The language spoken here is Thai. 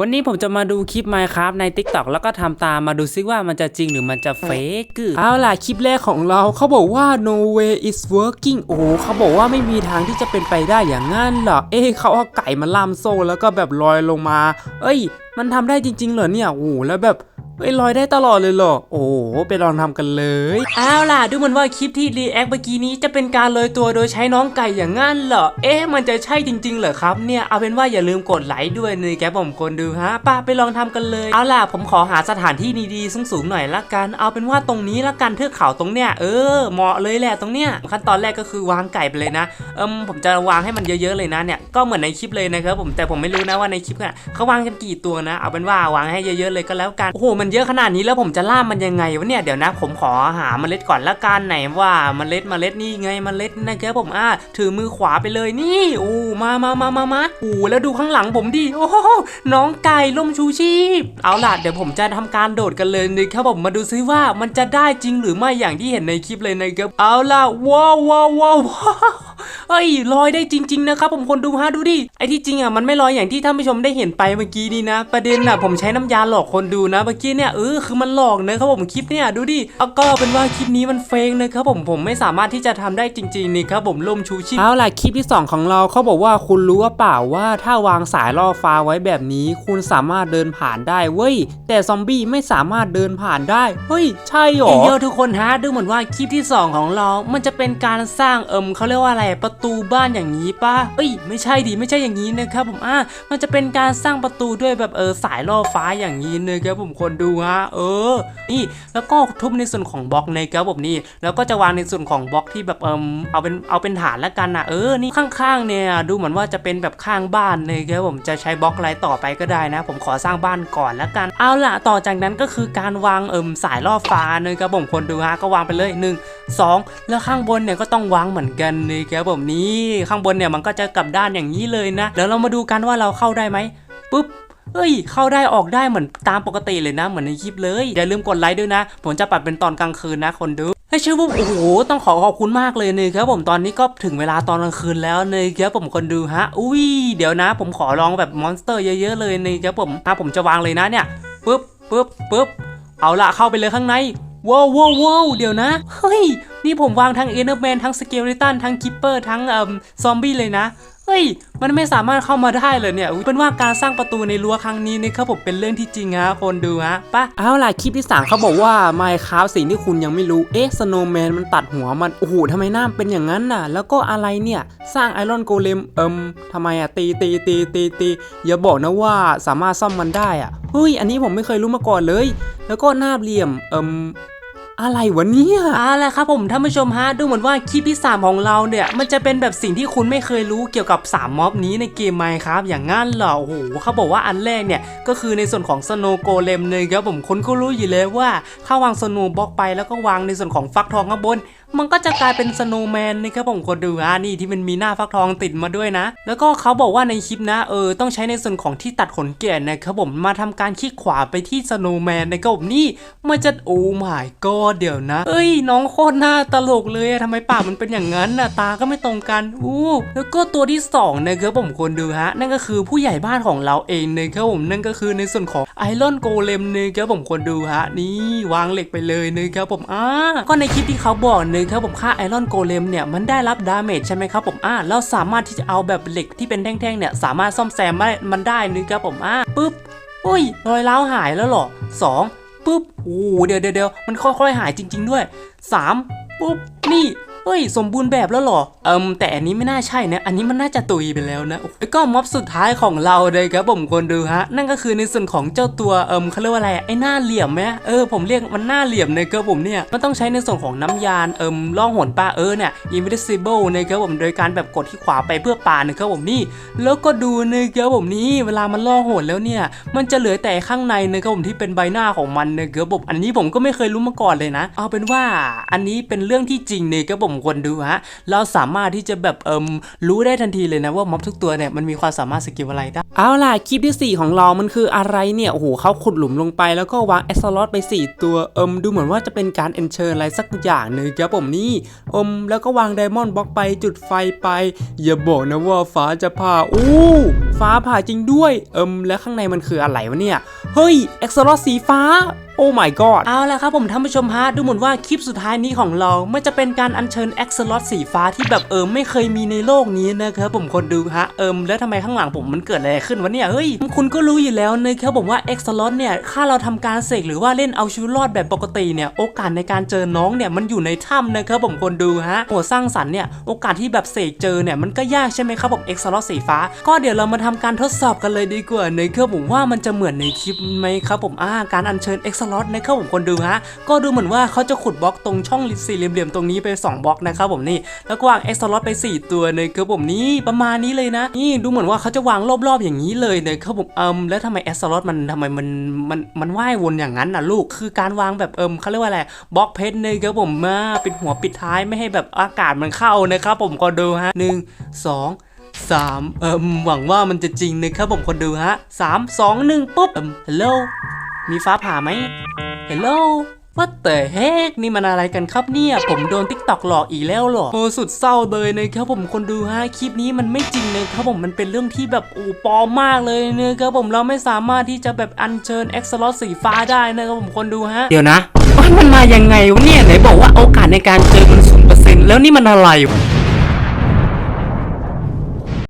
วันนี้ผมจะมาดูคลิป Minecraft ใน TikTok แล้วก็ทำตามมาดูซิว่ามันจะจริงหรือมันจะเฟกอเอาล่ะคลิปแรกของเราเขาบอกว่า no way is working โอ้โหเขาบอกว่าไม่มีทางที่จะเป็นไปได้อย่างงั้นเหรอ เอ๊ะเขาเอาไก่มาล่ามโซ่แล้วก็แบบลอยลงมา เอ้ย มันทำได้จริง ๆ เหรอเนี่ย โอ้โหแล้วแบบ เอ้ยลอยได้ตลอดเลยเหรอ โอ้โหไปลองทำกันเลยเอาล่ะดูเหมือนว่าคลิปที่รีแอคเมื่อกี้นี้จะเป็นการลอยตัวโดยใช้น้องไก่อย่างงั้นเหรอ เอ๊ะมันจะใช่จริงๆเหรอครับเนี่ยเอาเป็นว่าอย่าลืมกดไลค์ด้วยนะแกผมคนดูฮะป้าไปลองทำกันเลยเอาล่ะผมขอหาสถานที่ดีๆสูงๆหน่อยละกัน เอาเป็นว่าตรงนี้ละกันเทือกเขาตรงเนี้ยเออเหมาะเลยแหละตรงเนี้ยขั้นตอนแรกก็คือวางไก่ไปเลยนะเอิมผมจะวางให้มันเยอะๆเลยนะเนี่ยก็เหมือนในคลิปเลยนะครับผมแต่ผมไม่รู้นะว่าในคลิปเนี่ยเขาวางกันกี่ตัวนะ เอาเป็นว่าวางให้เยอะๆเลยก็แล้วกันโอ้โหมันเยอะขนาดนี้แล้วผมจะล่ามมันยังไงวะเนี่ยเดี๋ยวนะผมขอหาเมล็ดก่อนละกันไหนว่าเมล็ดเมล็ดนี่ไงเมล็ดนะครับผมอ่าถือมือขวาไปเลยนี่โอ้มามามามามาโอ้แล้วดูข้างหลังผมดิโอ้โหน้องไก่ล่มชูชีพ เอาล่ะเดี๋ยวผมจะทำการโดดกันเลยนะครับผมมาดูซิว่ามันจะได้จริงหรือไม่อย่างที่เห็นในคลิปเลยนะครับเอาล่ะว้าวว้าวว้าวว้าว เอ้ยลอยได้จริง ๆ นะครับผมคนดูฮะดูดิไอ้ที่จริงอะมันไม่ลอยอย่างที่ท่านผู้ชมได้เห็นไปเมื่อกี้นี่นะ ประเด็นอะผมใช้น้ำยาหลอกคนดูนะเมื่อกี้เนี่ยเออคือมันหลอกนะครับผมคลิปเนี่ยดูดิเอาก็เป็นว่าคลิปนี้มันเฟกนะครับผมผมไม่สามารถที่จะทำได้จริงๆนี่ครับผมล่มชูชีพเอาล่ะคลิปที่ 2 ของเราเขาบอกว่าคุณรู้ว่าเปล่าว่าถ้าวางสายล่อฟ้าไว้แบบนี้ คุณสามารถเดินผ่านได้เว้ยแต่ซอมบี้ไม่สามารถเดินผ่านได้เฮ้ยใช่หรอเยอะทุกคนฮะดูเหมือนว่าคลิปที่ 2 ของเรา มันจะเป็นการสร้างเอิมเขาเรียกว่าอะไรประตูบ้านอย่างนี้ป่ะเอ้ยไม่ใช่ดิไม่ใช่อย่างนี้นะครับผมอะมันจะเป็นการสร้างประตูด้วยแบบเออสายล่อฟ้าอย่างนี้นะครับผมคนดูฮะเออ นี่แล้วก็ทุบในส่วนของบล็อกนะครับผมนี่ แล้วก็จะวางในส่วนของบล็อกที่แบบเอมเอาเป็นเอาเป็นฐานแล้วกันนะเออนี่ข้างๆเนี่ยดูเหมือนว่าจะเป็นแบบข้างบ้านนะครับผมจะใช้บล็อกอะไรต่อไปก็ได้นะ ผมขอสร้างบ้านก่อนล้วกันเอาล่ะต่อจากนั้นก็คือการวางเอิมสายล่อฟ้านะครับผมคนดูฮะก็วางไปเลยหนึ่งสองแล้วข้างบนเนี่ยก็ต้องวางเหมือนกันนะครับผมนี่ข้างบนเนี่ยมันก็จะกลับด้านอย่างนี้เลยนะแล้วเรามาดูกันว่าเราเข้าได้ไหมปุ๊บเอ้ย เข้าได้ออกได้เหมือนตามปกติเลยนะ เหมือนในคลิปเลย อย่าลืมกดไลค์ด้วยนะ ผมจะปรับเป็นตอนกลางคืนนะคนดูให้ชื่อว่าโอ้โห ต้องขอขอบคุณมากเลยนะครับผมตอนนี้ก็ถึงเวลาตอนกลางคืนแล้วนะครับผมคนดูฮะ อุ้ย เดี๋ยวนะ ผมขอลองแบบมอนสเตอร์เยอะๆเลยนะครับผมอะผมจะวางเลยนะเนี่ย ปึ๊บปึ๊บปึ๊บเอาละเข้าไปเลยข้างใน ว้าวว้าวเดี๋ยวนะ เฮ้ย นี่ผมวางทั้งเอเนอร์แมนทั้งสเกล e ตันทั้งคิปเปอร์ทั้งเอ่อซอมบี้เลยนะ เฮ้ย มันไม่สามารถเข้ามาได้เลยเนี่ยเป็นว่าการสร้างประตูในรั้วครั้งนี้นะครับผมเป็นเรื่องที่จริงฮะคนดูฮะปะเอาล่ะคลิปที่3เขาบอกว่า Minecraft สิ่งที่คุณยังไม่รู้ เอ๊ะ Snowman มันตัดหัวมันโอ้โหทำไมหน้ามันเป็นอย่างนั้นน่ะ แล้วก็อะไรเนี่ย สร้างไอรอนโกเลมเอิมทำไมอะตีตีตีตีตีอย่าบอกนะว่าสามารถซ่อมมันได้อะเฮ้ยอันนี้ผมไม่เคยรู้มาก่อนเลย แล้วก็หน้าเหลี่ยมเอิม อะไรวะเนี่ยเอาละครับผมท่านผู้ชมฮะดูเหมือนว่าคลิปที่ 3 ของเราเนี่ย มันจะเป็นแบบสิ่งที่คุณไม่เคยรู้เกี่ยวกับ 3 ม็อบนี้ในเกมไมครับอย่างงั้นเหรอโอ้โหเขาบอกว่าอันแรกเนี่ย ก็คือในส่วนของสโนโกเลมเลยครับผมคนก็รู้อยู่แล้วว่าถ้าวางสโนบล็อกไปแล้วก็วางในส่วนของฟักทองข้างบน มันก็จะกลายเป็นสโนว์แมนนะครับผมคนดูอะนี่ที่มันมีหน้าฟักทองติดมาด้วยนะ แล้วก็เขาบอกว่าในคลิปนะเออต้องใช้ในส่วนของที่ตัดขนแกะนะครับผมมาทำการคลิกขวาไปที่สโนว์แมนนะครับผมนี่มันจะโอ้ my god เดี๋ยวนะ เอ้ย น้องโคตรหน้าตลกเลยอะทำไมปากมันเป็นอย่างนั้นน่ะตาก็ไม่ตรงกันอู้แล้วก็ตัวที่สองนะครับผมคนดูฮะนั่นก็คือผู้ใหญ่บ้านของเราเองนะครับผมนั่นก็คือในส่วนของไอรอนโกเลมนะครับผมคนดูฮะนี่วางเหล็กไปเลยนะครับผมอ่าก็ในคลิปที่เขาบอกนะครับผมค่าไอรอนโกเลมเนี่ยมันได้รับดาเมจใช่ไหมครับผมอ่าเราสามารถที่จะเอาแบบเหล็กที่เป็นแท่งๆเนี่ยสามารถซ่อมแซมมันได้นะครับผมอ่าปุ๊บอุ้ยรอยร้าวหายแล้วเหรอสองปุ๊บโอ้เดี๋ยวเดี๋ยวมันค่อยๆหายจริง ๆ ด้วยสามปุ๊บนี่ ฮ้ย สมบูรณ์แบบแล้วหรอเอิมแต่อันนี้ไม่น่าใช่นะ อันนี้มันน่าจะตุยไปแล้วนะแล้วก็ม็อบสุดท้ายของเราเลยครับผมคนดูฮะ นั่นก็คือในส่วนของเจ้าตัวเอิมเขาเรียกว่าอะไรไอ้หน้าเหลี่ยมไหมเออผมเรียกมันหน้าเหลี่ยมนะครับผมเนี่ยมันต้องใช้ในส่วนของน้ำยานเอิมล่องหนปลาเออเนี่ย invisible นะครับผมโดยการแบบกดที่ขวาไปเพื่อปานะครับผมนี่ แล้วก็ดูนะครับผมนี่เวลามันล่องหนแล้วเนี่ย มันจะเหลือแต่ข้างในนะครับผมที่เป็นใบหน้าของมันนะครับผมอันนี้ผมก็ไม่เคยรู้มาก่อนเลยนะ เอาเป็นว่าอันนี้เป็นเรื่องที่จริงนะครับผมคนดูฮะ เราสามารถที่จะแบบเอิมรู้ได้ทันทีเลยนะว่าม็อบทุกตัวเนี่ยมันมีความสามารถสกิลอะไรได้ เอาล่ะคลิปที่ 4 ของเรา มันคืออะไรเนี่ยโอ้โหเขาขุดหลุมลงไปแล้วก็วางแอสซอลอตไป 4 ตัวเอิมดูเหมือนว่าจะเป็นการเอนเชิญอะไรสักอย่างหนึ่งครับผมนี่เอิมแล้วก็วางไดมอนด์บล็อกไปจุดไฟไปอย่าบอกนะว่าฟ้าจะผ่าอู้ฟ้าผ่าจริงด้วยเอิมแล้วข้างในมันคืออะไรวะเนี่ยเฮ้ยแอสซอลอตสีฟ้า โอ้ my god เอาละครับผมท่านผู้ชมฮะดูเหมือนว่าคลิปสุดท้ายนี้ของเรามันจะเป็นการอัญเชิญแอ็กซ์ลอตสีฟ้าที่แบบเอิมไม่เคยมีในโลกนี้นะครับผมคนดูฮะเอิมแล้วทำไมข้างหลังผมมันเกิดอะไรขึ้นวะเนี่ยเฮ้ยคุณก็รู้อยู่แล้วนะครับผมว่าแอ็กซ์ลอตเนี่ยถ้าเราทำการเสกหรือว่าเล่นเอาชีวิตรอดแบบปกติเนี่ยโอกาสในการเจอน้องเนี่ยมันอยู่ในถ้ำนะครับผมคนดูฮะโหสร้างสรรค์เนี่ยโอกาสที่แบบเสกเจอเนี่ยมันก็ยากใช่ไหมครับผมเอ็กซ์ลอตสีฟ้า ก็เดี๋ยวเรามาทำการทดสอบกันเลยดีกว่านะครับผมว่ามันจะเหมือนในคลิปไหมครับผมอ่าการอัญเชิญเอ็กซ์ลอตนะครับผมคนดูฮะก็ดูเหมือนว่าเขาจะขุดบล็อกตรงช่องสี่เหลี่ยมๆตรงนี้ไป 2 บล็อกนะครับผมนี่แล้วก็วางเอ็กซ์ลอตไป 4 ตัวนะครับผมนี่ประมาณนี้เลยนะ นี่ดูเหมือนว่าเขาจะวางรอบๆอย่างนี้เลยนะครับผมเอิมแล้วทำไมเอ็กซ์ลอตมันทำไมมันมันมันว่ายวนอย่างนั้นน่ะลูกคือการวางแบบเอิมเขาเรียกว่าอะไรบล็อกเพชรนะครับผมมาปิดหัวปิดท้ายไม่ให้แบบอากาศมันเข้านะครับผมก็ดูฮะหนึ่งสองสามเอิมหวังว่ามันจะจริงนะครับผมคนดูฮะสามสองหนึ่งปุ๊บเอิมฮัลโหล มีฟ้าผ่าไหมฮัลโหลว่าแต่เฮกนี่มันอะไรกันครับเนี่ย ผมโดนทิกตอกหลอกอีกแล้วเหรอโอ้สุดเศร้าเลยนะครับผมคนดูฮะคลิปนี้มันไม่จริงนะครับผมมันเป็นเรื่องที่แบบโอ้ปลอมมากเลยนะครับผมเราไม่สามารถที่จะแบบอัญเชิญเอ็กซ์ลอสีฟ้าได้นะครับผมคนดูฮะเดี๋ยวนะมันมายังไงวะเนี่ยไหนบอกว่าโอกาสในการเจอมันศูนย์เปอร์เซ็นต์แล้วนี่มันอะไรวะ